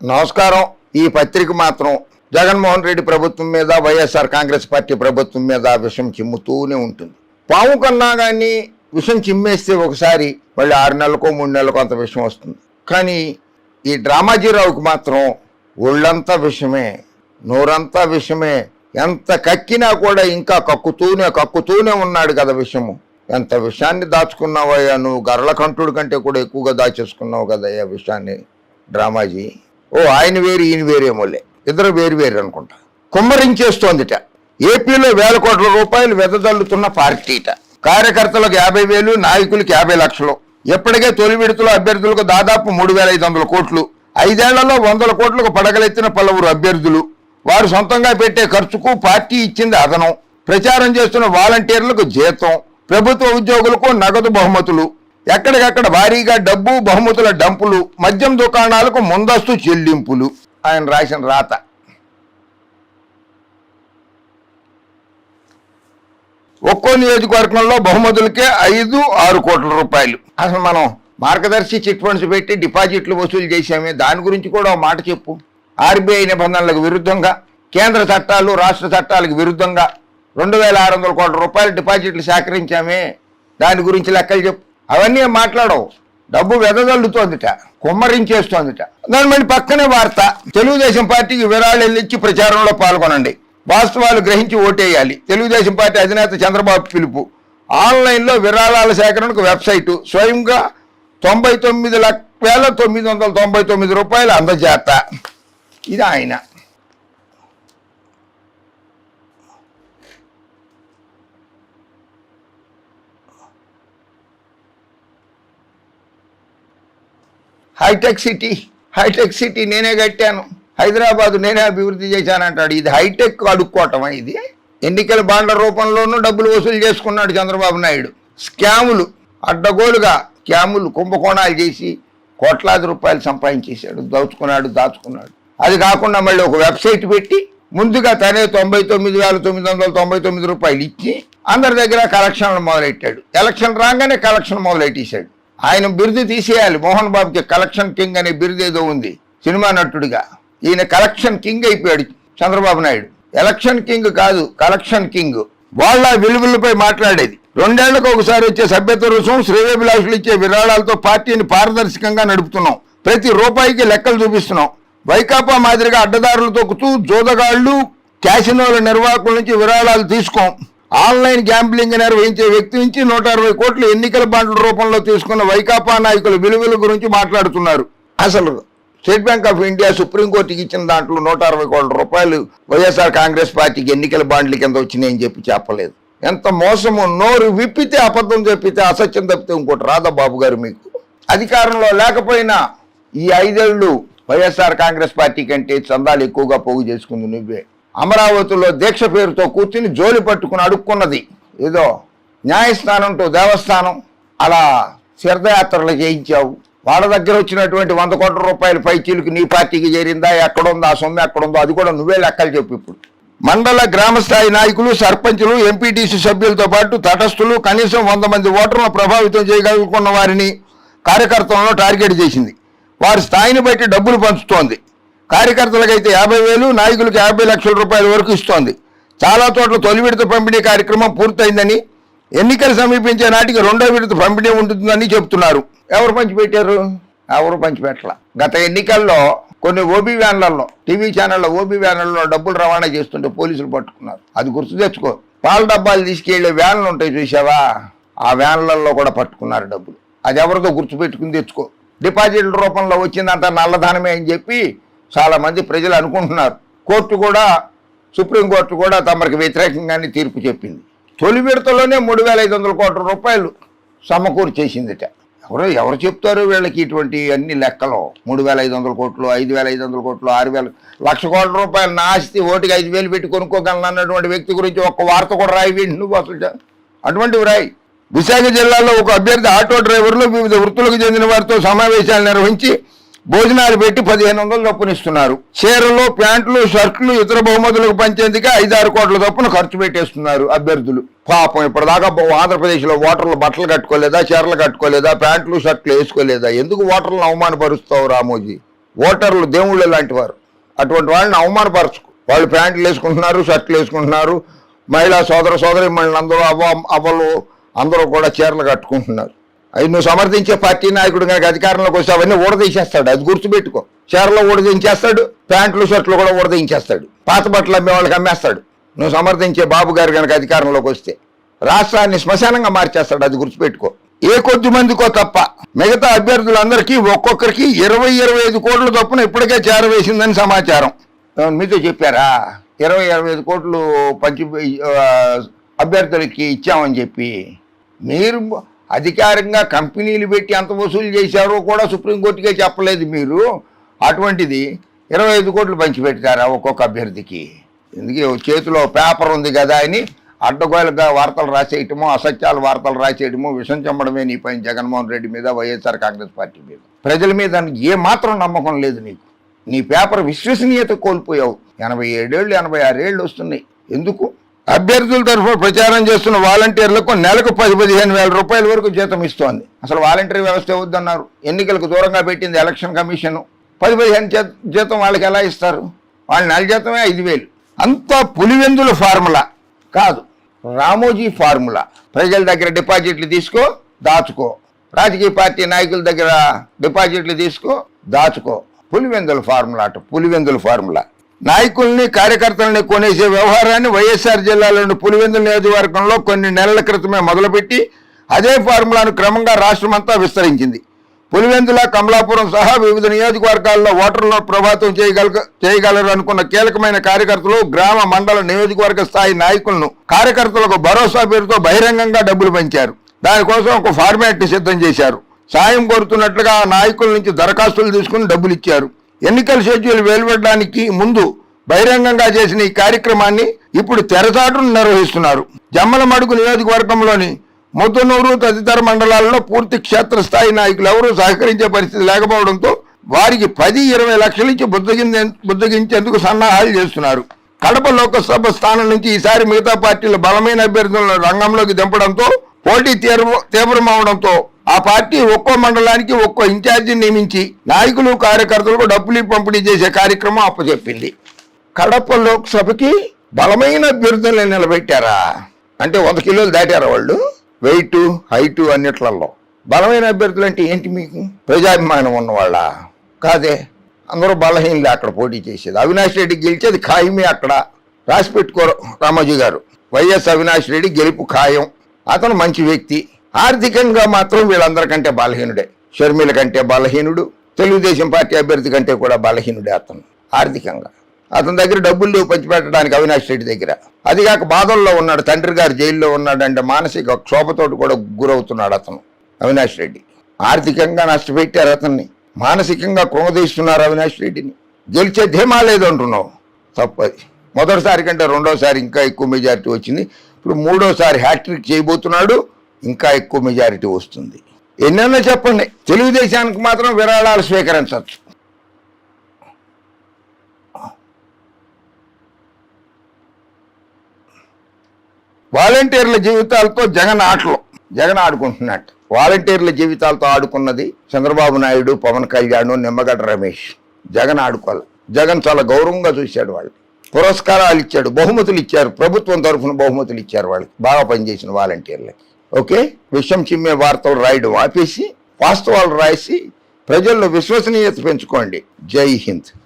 నమస్కారం. ఈ పత్రిక మాత్రం జగన్మోహన్ రెడ్డి ప్రభుత్వం మీద వైఎస్ఆర్ కాంగ్రెస్ పార్టీ ప్రభుత్వం మీద విషం చిమ్ముతూనే ఉంటుంది. పాము కన్నా కానీ విషం చిమ్మేస్తే ఒకసారి మళ్ళీ ఆరు నెలలకో మూడు నెలలకో అంత విషం వస్తుంది. కానీ ఈ డ్రామాజీరావుకి మాత్రం ఒళ్ళంతా విషమే నోరంతా విషమే ఎంత కక్కినా కూడా ఇంకా కక్కుతూనే కక్కుతూనే ఉన్నాడు కదా విషము. ఎంత విషయాన్ని దాచుకున్నావయ్యా నువ్వు? గర్ల కంటుడు కంటే కూడా ఎక్కువగా దాచేసుకున్నావు కదయ్యా విషయాన్ని డ్రామాజీ. ఓ ఆయన వేరు ఈయన వేరేమోలే ఇద్దరు వేరు వేరు అనుకుంటా. కుమ్మరించేస్తోందిట. ఏపీలో వేల కోట్ల రూపాయలు వెదజల్లుతున్న పార్టీట. కార్యకర్తలకు యాభై వేలు నాయకులకు యాభై లక్షలు. ఇప్పటికే తొలి విడతలో అభ్యర్థులకు దాదాపు మూడు వేల ఐదు వందల కోట్లు. ఐదేళ్ళలో వందల కోట్లకు పడగలెత్తిన పలువురు అభ్యర్థులు. వారు సొంతంగా పెట్టే ఖర్చుకు పార్టీ ఇచ్చింది అదనం. ప్రచారం చేస్తున్న వాలంటీర్లకు జీతం. ప్రభుత్వ ఉద్యోగులకు నగదు బహుమతులు. ఎక్కడికక్కడ భారీగా డబ్బు బహుమతుల డంపులు మద్యం దుకాణాలకు ముందస్తు చెల్లింపులు. ఆయన రాసిన రాత. ఒక్కో నియోజకవర్గంలో బహుమతులకే ఐదు ఆరు కోట్ల రూపాయలు. అసలు మనం మార్గదర్శి చిట్ ఫండ్స్ పెట్టి డిపాజిట్లు వసూలు చేశామే. దాని గురించి కూడా ఒక మాట చెప్పు. ఆర్బీఐ నిబంధనలకు విరుద్ధంగా కేంద్ర చట్టాలు రాష్ట్ర చట్టాలకు విరుద్ధంగా రెండు వేల ఆరు వందల కోట్ల రూపాయలు డిపాజిట్లు సేకరించామే. దాని గురించి లెక్కలు చెప్పు. అవన్నీ మాట్లాడవు. డబ్బు వెదజల్లుతోందిట కుమ్మరించేస్తోందిట. దాని మళ్ళీ పక్కనే వార్త. తెలుగుదేశం పార్టీకి విరాళాలు ఇచ్చి ప్రచారంలో పాల్గొనండి. వాస్తవాలు గ్రహించి ఓటేయాలి. తెలుగుదేశం పార్టీ అధినేత చంద్రబాబు పిలుపు. ఆన్లైన్లో విరాళాల సేకరణకు వెబ్సైటు. స్వయంగా తొంభై తొమ్మిది లక్ష వేల తొమ్మిది వందల తొంభై తొమ్మిది రూపాయలు అందజేత. ఇది ఆయన. హైటెక్ సిటీ హైటెక్ సిటీ నేనే కట్టాను. హైదరాబాద్ నేనే అభివృద్ధి చేశానంటాడు. ఇది హైటెక్ అడుక్కోవటమా ఇది? ఎన్నికల బాండ్ల రూపంలోనూ డబ్బులు వసూలు చేసుకున్నాడు చంద్రబాబు నాయుడు. స్కాములు అడ్డగోలుగా స్కాములు కుంభకోణాలు చేసి కోట్లాది రూపాయలు సంపాదించేశాడు. దోచుకున్నాడు దాచుకున్నాడు. అది కాకుండా మళ్ళీ ఒక వెబ్సైట్ పెట్టి ముందుగా తనే తొంభై తొమ్మిది వేల తొమ్మిది వందల తొంభై తొమ్మిది రూపాయలు ఇచ్చి అందరి దగ్గర కలెక్షన్లు మొదలెట్టాడు. ఎలక్షన్ రాగానే కలెక్షన్ మొదలెట్టేశాడు. ఆయన బిరుదు తీసేయాలి. మోహన్ బాబుకి కలెక్షన్ కింగ్ అనే బిరుదు ఏదో ఉంది. సినిమా నటుడిగా. ఈయన కలెక్షన్ కింగ్ అయిపోయాడు చంద్రబాబు నాయుడు. ఎలక్షన్ కింగ్ కాదు కలెక్షన్ కింగ్. వాళ్ళ విలువలపై మాట్లాడేది. రెండేళ్ళకు ఒకసారి వచ్చే సభ్యత్వ రుసం శ్రేయోభిలాషులు ఇచ్చే విరాళాలతో పార్టీని పారదర్శకంగా నడుపుతున్నాం. ప్రతి రూపాయికి లెక్కలు చూపిస్తున్నాం. వైకాపా మాదిరిగా అడ్డదారులు తొక్కుతూ జోదగాళ్ళు క్యాసినోల నిర్వాహకుల నుంచి విరాళాలు తీసుకోం. ఆన్లైన్ గ్యాంబ్లింగ్ నిర్వహించే వ్యక్తి నుంచి నూట అరవై కోట్లు ఎన్నికల బాండ్ల రూపంలో తీసుకున్న వైకాపా నాయకుల విలువల గురించి మాట్లాడుతున్నారు. అసలు స్టేట్ బ్యాంక్ ఆఫ్ ఇండియా సుప్రీంకోర్టుకి ఇచ్చిన దాంట్లో నూట అరవై కోట్ల రూపాయలు వైఎస్ఆర్ కాంగ్రెస్ పార్టీకి ఎన్నికల బాండ్ల కింద వచ్చినాయని చెప్పి చెప్పలేదు. ఎంత మోసము నోరు విప్పితే అబద్ధం చెప్పితే అసత్యం తప్పితే ఇంకోటి రాదా బాబు గారు మీకు? అధికారంలో లేకపోయినా ఈ ఐదేళ్ళు వైఎస్ఆర్ కాంగ్రెస్ పార్టీ కంటే చందాలు ఎక్కువగా పోగు చేసుకుంది నువ్వే. అమరావతిలో దీక్ష పేరుతో కూర్చుని జోలి పట్టుకుని అడుక్కున్నది. ఏదో న్యాయస్థానంతో దేవస్థానం అలా తీర్థయాత్రలు చేయించావు. వాళ్ళ దగ్గర వచ్చినటువంటి వంద కోట్ల రూపాయల పైచీలకు నీ పార్టీకి చేరిందా? ఎక్కడుందో? ఆ సొమ్ము ఎక్కడుందో? అది కూడా నువ్వే లెక్కలు చెప్పు ఇప్పుడు. మండల గ్రామ స్థాయి నాయకులు సర్పంచులు ఎంపీటీసీ సభ్యులతో పాటు తటస్థులు కనీసం వంద మంది ఓటర్లను ప్రభావితం చేయగలుగుకున్న వారిని కార్యకర్తలను టార్గెట్ చేసింది. వారి స్థాయిని బట్టి డబ్బులు పంచుతోంది. కార్యకర్తలకైతే యాభై వేలు నాయకులకు యాభై లక్షల రూపాయల వరకు ఇస్తోంది. చాలా చోట్ల తొలి విడత పంపిణీ కార్యక్రమం పూర్తయిందని ఎన్నికలు సమీపించే నాటికి రెండో విడత పంపిణీ ఉంటుందని చెబుతున్నారు ఎవరు పంచిపెట్టారు? ఎవరు పంచిపెట్టల? గత ఎన్నికల్లో కొన్ని ఓబీ వ్యాన్లలో టీవీ ఛానళ్ళ ఓబీ వ్యాన్లలో డబ్బులు రవాణా చేస్తుంటే పోలీసులు పట్టుకున్నారు. అది గుర్తు తెచ్చుకో. పాల డబ్బాలు తీసుకెళ్ళే వ్యాన్లు ఉంటాయి చూసావా ఆ వ్యాన్లలో కూడా పట్టుకున్నారు డబ్బులు. అది ఎవరితో గుర్తుపెట్టుకుని తెచ్చుకో. డిపాజిట్ల రూపంలో వచ్చిందంత నల్లధనమే అని చెప్పి చాలామంది ప్రజలు అనుకుంటున్నారు. కోర్టు కూడా సుప్రీంకోర్టు కూడా తమకు వ్యతిరేకంగానే తీర్పు చెప్పింది. తొలి విడతలోనే మూడు వేల ఐదు వందల కోట్ల రూపాయలు సమకూరు చేసిందిట. ఎవరో ఎవరు చెప్తారు వీళ్ళకి ఇటువంటి అన్ని లెక్కలు? మూడు వేల ఐదు వందల కోట్లు ఐదు వేల ఐదు వందల కోట్లు ఆరు వేల లక్ష కోట్ల రూపాయలు నా ఆస్తి ఓటుకి ఐదు వేలు పెట్టి కొనుక్కోగలను అన్నటువంటి వ్యక్తి గురించి ఒక్క వార్త కూడా రాయి వీడి నువ్వు అసలు? అటువంటివి రాయి. విశాఖ జిల్లాలో ఒక అభ్యర్థి ఆటో డ్రైవర్లు వివిధ వృత్తులకు చెందిన వారితో సమావేశాలు నిర్వహించి భోజనాలు పెట్టి పదిహేను వందలు చొప్పునిస్తున్నారు చీరలు ప్యాంట్లు షర్ట్లు ఇతర బహుమతులకు పంచేందుకే ఐదారు కోట్ల తప్పున ఖర్చు పెట్టేస్తున్నారు అభ్యర్థులు. పాపం ఇప్పటిదాకా ఆంధ్రప్రదేశ్లో ఓటర్లు బట్టలు కట్టుకోలేదా చీరలు కట్టుకోలేదా ప్యాంట్లు షర్ట్లు వేసుకోలేదా? ఎందుకు ఓటర్లను అవమానపరుస్తావు రామోజీ? ఓటర్లు దేవుళ్ళు లాంటి వారు. అటువంటి వాళ్ళని అవమానపరచుకు. వాళ్ళు ప్యాంట్లు వేసుకుంటున్నారు షర్ట్లు వేసుకుంటున్నారు. మహిళా సోదర సోదరి మళ్ళీ అందరూ అవ్వ అవ్వలు అందరూ కూడా చీరలు కట్టుకుంటున్నారు. అవి నువ్వు సమర్థించే పార్టీ నాయకుడు కనుక అధికారంలోకి వస్తే అవన్నీ ఊడదీసేస్తాడు. అది గుర్తుపెట్టుకో. చీరలో ఊడదించేస్తాడు ప్యాంట్లు షర్ట్లు కూడా ఊడదించేస్తాడు పాత బట్టలు అమ్మే వాళ్ళకి అమ్మేస్తాడు. నువ్వు సమర్థించే బాబు గారు కనుక అధికారంలోకి వస్తే రాష్ట్రాన్ని శ్మశానంగా మార్చేస్తాడు అది గుర్తుపెట్టుకో. ఏ కొద్ది మందికో తప్ప. మిగతా అభ్యర్థులందరికీ ఒక్కొక్కరికి ఇరవై ఇరవై ఐదు కోట్ల తప్పున ఇప్పటికే చేరవేసిందని సమాచారం. మీతో చెప్పారా? ఇరవై ఇరవై ఐదు కోట్లు పంచి అభ్యర్థులకి ఇచ్చామని చెప్పి. మీరు అధికారంగా కంపెనీలు పెట్టి ఎంత వసూలు చేశారో కూడా సుప్రీంకోర్టుకే చెప్పలేదు మీరు. అటువంటిది ఇరవై ఐదు కోట్లు పంచిపెట్టారా ఒక్కొక్క అభ్యర్థికి? ఎందుకే చేతిలో పేపర్ ఉంది కదా అని అడ్డగోలుగా వార్తలు రాసేయటమో అసత్యాలు వార్తలు రాసేయటమో విషం చెమ్మడమే నీ పైన జగన్మోహన్ రెడ్డి మీద వైఎస్ఆర్ కాంగ్రెస్ పార్టీ మీద. ప్రజల మీద ఏ మాత్రం నమ్మకం లేదు నీకు. నీ పేపర్ విశ్వసనీయత కోల్పోయావు. ఎనభై ఏడేళ్ళు ఎనభై ఆరేళ్ళు వస్తున్నాయి. ఎందుకు? అభ్యర్థుల తరఫున ప్రచారం చేస్తున్న వాలంటీర్లకు నెలకు పది పదిహేను వేల రూపాయల వరకు జీతం ఇస్తోంది. అసలు వాలంటీర్ వ్యవస్థ వద్దన్నారు ఎన్నికలకు దూరంగా పెట్టింది ఎలక్షన్ కమిషన్. పది పదిహేను జీతం వాళ్ళకి ఎలా ఇస్తారు? వాళ్ళ నెల జీతమే ఐదు వేలు. అంతా పులివెందుల ఫార్ములా కాదు. రామోజీ ఫార్ములా. ప్రజల దగ్గర డిపాజిట్లు తీసుకో దాచుకో. రాజకీయ పార్టీ నాయకుల దగ్గర డిపాజిట్లు తీసుకో దాచుకో. పులివెందుల ఫార్ములా అట పులివెందుల ఫార్ములా. నాయకుల్ని కార్యకర్తల్ని కొనేసే వ్యవహారాన్ని వైఎస్ఆర్ జిల్లాలోని పులివెందుల నియోజకవర్గంలో కొన్ని నెలల క్రితమే మొదలుపెట్టి అదే ఫార్ములాను క్రమంగా రాష్ట్రమంతా విస్తరించింది. పులివెందుల కమలాపురం సహా వివిధ నియోజకవర్గాల్లో ఓటర్లను ప్రభావితం చేయగల చేయగలరు అనుకున్న కీలకమైన కార్యకర్తలు గ్రామ మండల నియోజకవర్గ స్థాయి నాయకులను కార్యకర్తలకు భరోసా పేరుతో బహిరంగంగా డబ్బులు పంచారు. దానికోసం ఒక ఫార్మాట్ సిద్ధం చేశారు. సాయం కోరుతున్నట్లుగా ఆ నాయకుల నుంచి దరఖాస్తులు తీసుకుని డబ్బులు ఇచ్చారు. ఎన్నికల షెడ్యూల్ వెలువడడానికి ముందు బహిరంగంగా చేసిన ఈ కార్యక్రమాన్ని ఇప్పుడు తెరచాటును నిర్వహిస్తున్నారు. జమ్మలమడుగు నియోజకవర్గంలోని ముద్దనూరు తదితర మండలాల్లో పూర్తి క్షేత్రస్థాయి నాయకులు ఎవరూ సహకరించే పరిస్థితి లేకపోవడంతో వారికి పది ఇరవై లక్షల నుంచి బుద్ధగించే బుద్ధగించేందుకు సన్నాహాలు చేస్తున్నారు. కడప లోకసభ స్థానం నుంచి ఈసారి మిగతా పార్టీలు బలమైన అభ్యర్థులను రంగంలోకి దింపడంతో పోటీ తీవ్ర తీవ్రమవడంతో ఆ పార్టీ ఒక్కో మండలానికి ఒక్కో ఇన్ఛార్జిని నియమించి నాయకులు కార్యకర్తలకు డబ్బులు పంపిణీ చేసే కార్యక్రమం అప్పచెప్పింది. కడప లోక్సభకి బలమైన అభ్యర్థులను నిలబెట్టారా? అంటే వంద కిలోలు దాటారా వాళ్ళు? వెయిట్ హైట్ అన్నిట్లలో బలమైన అభ్యర్థులు అంటే ఏంటి మీకు? ప్రజాభిమానం ఉన్నవాళ్ళ? కాదే అందరూ బలహీనలు అక్కడ పోటీ చేసేది. అవినాష్ రెడ్డి గెలిచేది ఖాయమే అక్కడ. రాసి పెట్టుకోరు రామోజీ గారు. వైఎస్ అవినాష్ రెడ్డి గెలుపు ఖాయం. అతను మంచి వ్యక్తి. ఆర్థికంగా మాత్రం వీళ్ళందరికంటే బలహీనుడే. షర్మిల కంటే బలహీనుడు తెలుగుదేశం పార్టీ అభ్యర్థి కంటే కూడా బలహీనుడే అతను ఆర్థికంగా. అతని దగ్గర డబ్బులు లేవు పంచిపెట్టడానికి అవినాష్ రెడ్డి దగ్గర. అది కాక బాధల్లో ఉన్నాడు తండ్రి గారు జైల్లో ఉన్నాడంటే మానసిక క్షోభతోటి కూడా గురవుతున్నాడు అతను అవినాష్ రెడ్డి. ఆర్థికంగా నష్టపెట్టారు అతన్ని మానసికంగా కృంగదీస్తున్నారు అవినాష్ రెడ్డిని. గెలిచే ధీమా లేదంటున్నావు. తప్పది. మొదటిసారి కంటే రెండోసారి ఇంకా ఎక్కువ మెజారిటీ వచ్చింది. ఇప్పుడు మూడోసారి హ్యాట్రిక్ చేయబోతున్నాడు. ఇంకా ఎక్కువ మెజారిటీ వస్తుంది. ఎన్నెన్నో చెప్పండి తెలుగుదేశానికి మాత్రం విరాళాలు స్వీకరించవచ్చు. వాలంటీర్ల జీవితాలతో జగన్ ఆటలు జగన్ ఆడుకుంటున్నట్టు వాలంటీర్ల జీవితాలతో ఆడుకున్నది చంద్రబాబు నాయుడు పవన్ కళ్యాణ్ నిమ్మగడ్డ రమేష్. జగన్ ఆడుకోవాలి. జగన్ చాలా గౌరవంగా చూశాడు వాళ్ళు. పురస్కారాలు ఇచ్చాడు బహుమతులు ఇచ్చారు. ప్రభుత్వం తరఫున బహుమతులు ఇచ్చారు వాళ్ళకి. బాగా పనిచేసిన వాలంటీర్లకి. ఓకే? విషం చిమ్మే వార్తలు రాయడం ఆపేసి వాస్తవాలు రాసి ప్రజల్లో విశ్వసనీయత పెంచుకోండి. జై హింద్.